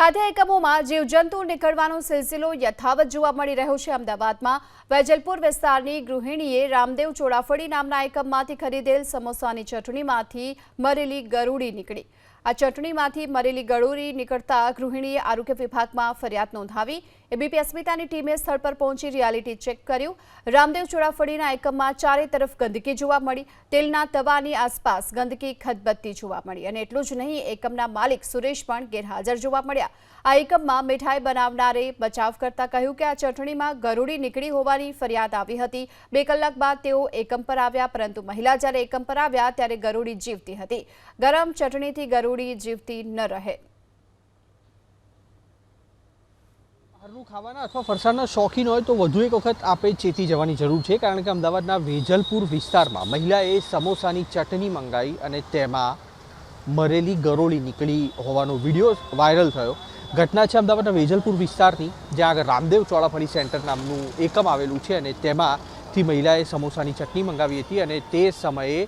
ખાદ્ય એકમોમાં જીવજંતુ નીકળવાનો સિલસિલો યથાવત જોવા મળી રહ્યો છે. અમદાવાદમાં વેજલપુર વિસ્તારની ગૃહિણીએ રામદેવ ચોળાફળી નામના એકમમાંથી ખરીદેલ સમોસાની ચટણીમાંથી મરેલી ગરુડી નીકળી. આ ચટણીમાંથી મરેલી ગરુડી નીકળતા ગૃહિણીએ આરોગ્ય વિભાગમાં ફરિયાદ નોંધાવી. એબીપી અસ્મિતાની ટીમે સ્થળ પર પહોંચી રિયાલિટી ચેક કર્યું. રામદેવ ચોળાફળીના એકમમાં ચારે તરફ ગંદકી જોવા મળી. તેલના તવાની આસપાસ ગંદકી, ખદબદતી જોવા મળી અને એટલું જ નહીં, એકમના માલિક સુરેશ પણ ગેરહાજર જોવા મળ્યા. આ એકમમાં મીઠાઈ બનાવનારે બચાવ કરતા કહ્યું કે આ ચટણીમાં ગરુડી નીકળી હોવાની ફરિયાદ આવી હતી. બે કલાક બાદ તેઓ એકમ પર આવ્યા, પરંતુ મહિલા જ્યારે એકમ પર આવ્યા, ત્યારે ગરુડી જીવતી હતી. ગરમ ચટણીથી ગરુડી જીવતી ન રહે. બહારનું ખાવાના અથવા ફરસાણના શોખીન હોય તો વધુ એક વખત આપણે ચેતી જવાની જરૂર છે, કારણ કે અમદાવાદના વેજલપુર વિસ્તારમાં મહિલાએ સમોસાની ચટણી મંગાવી અને તેમાં મરેલી ગરોળી નીકળી હોવાનો વીડિયો વાયરલ થયો. ઘટના છે અમદાવાદના વેજલપુર વિસ્તારની, જ્યાં આગળ રામદેવ ચોળાફળી સેન્ટર નામનું એકમ આવેલું છે અને તેમાંથી મહિલાએ સમોસાની ચટણી મંગાવી હતી અને તે સમયે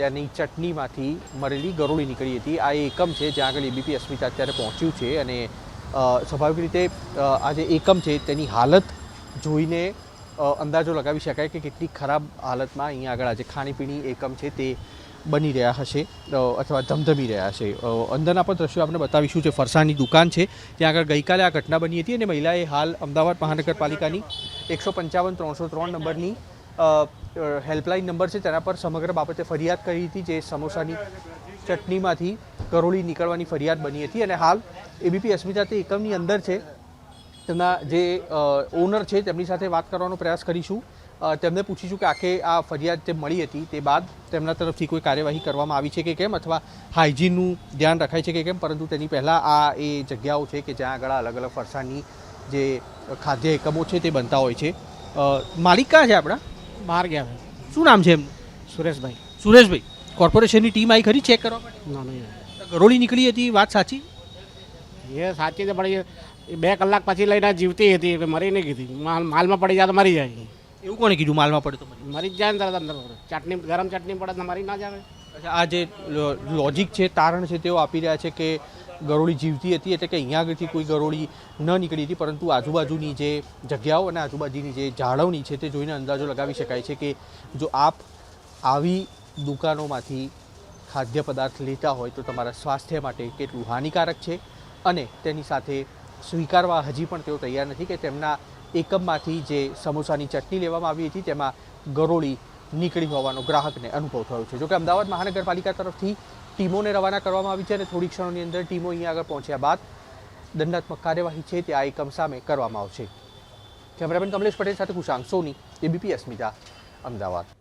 તેની ચટણીમાંથી મળેલી ગરોળી નીકળી હતી. આ એકમ છે જ્યાં આગળ એબીપી અસ્મિતા અત્યારે પહોંચ્યું છે અને સ્વાભાવિક રીતે આ જે એકમ છે તેની હાલત જોઈને અંદાજો લગાવી શકાય કે કેટલી ખરાબ હાલતમાં અહીંયા આગળ આજે ખાણીપીણી એકમ છે તે બની રહ્યા હશે અથવા ધમધમી રહ્યા હશે. અંદરના પણ દ્રશ્યો આપણે બતાવીશું જે ફરસાણની દુકાન છે, ત્યાં આગળ ગઈકાલે આ ઘટના બની હતી અને મહિલાએ હાલ અમદાવાદ મહાનગરપાલિકાની એકસો પંચાવન, ત્રણસો ત્રણ નંબરની હેલ્પલાઇન નંબર છે, તેના પર સમગ્ર બાબતે ફરિયાદ કરી હતી જે સમોસાની ચટણીમાંથી કરોળી નીકળવાની ફરિયાદ બની હતી અને હાલ એબીપી અસ્મિતા તે એકમની અંદર છે. તેમના જે ઓનર છે, તેમની સાથે વાત કરવાનો પ્રયાસ કરીશું. તેમને પૂછીશું કે આખે આ ફરિયાદ જે મળી હતી તે બાદ તેમના તરફથી કોઈ કાર્યવાહી કરવામાં આવી છે કે કેમ અથવા હાઇજીનનું ધ્યાન રખાય છે કે કેમ? પરંતુ તેની પહેલાં આ એ જગ્યાઓ છે કે જ્યાં આગળ અલગ અલગ ફરસાણની જે ખાદ્ય એકમો છે તે બનતા હોય છે. માલિક ક્યાં છે આપણા? બહાર ગયા છે શું નામ છે એમનું? સુરેશભાઈ. સુરેશભાઈ કોર્પોરેશનની ટીમ આવી ખરી? ચેક કરવા માટે? ના નહીં. ગરોળી નીકળી હતી વાત સાચી? એ સાચી છે પણ એ બે કલાક પછી લઈને જીવતી હતી એટલે મરી નહીં ગઈ. માલ માલમાં પડી જાય તો મરી જાય. એવું કોને કીધું માલમાં પડે તો મરી જ જાય ને તરત અંદર. ચટણી ગરમ ચટણી પડે તો મરી ના જાવે અચ્છા આ જે લોજિક છે તારણ છે તેઓ આપી રહ્યા છે કે ગરોળી જીવતી હતી એટલે કે અહીંયા આગળથી કોઈ ગરોળી ન નીકળી હતી, પરંતુ આજુબાજુની જે જગ્યાઓ અને આજુબાજુની જે જાળવણી છે તે જોઈને અંદાજો લગાવી શકાય છે કે જો આપ આવી દુકાનોમાંથી ખાદ્ય પદાર્થ લેતા હોય તો તમારા સ્વાસ્થ્ય માટે કેટલું હાનિકારક છે અને તેની સાથે સ્વીકારવા હજી પણ તેઓ તૈયાર નથી કે તેમના એકમમાંથી જે સમોસાની ચટણી લેવામાં આવી હતી તેમાં ગરોળી નીકળી હોવાનો ગ્રાહકને અનુભવ થયો છે. જોકે અમદાવાદ મહાનગરપાલિકા તરફથી ટીમોને રવાના કરવામાં આવી છે અને થોડી ક્ષણોની અંદર ટીમો અહીંયા આગળ પહોંચ્યા બાદ દંડાત્મક કાર્યવાહી છે તે આ એકમ સામે કરવામાં આવશે. કેમેરામેન કમલેશ પટેલ સાથે કુશાંક સોની, એબીપી અસ્મિતા, અમદાવાદ.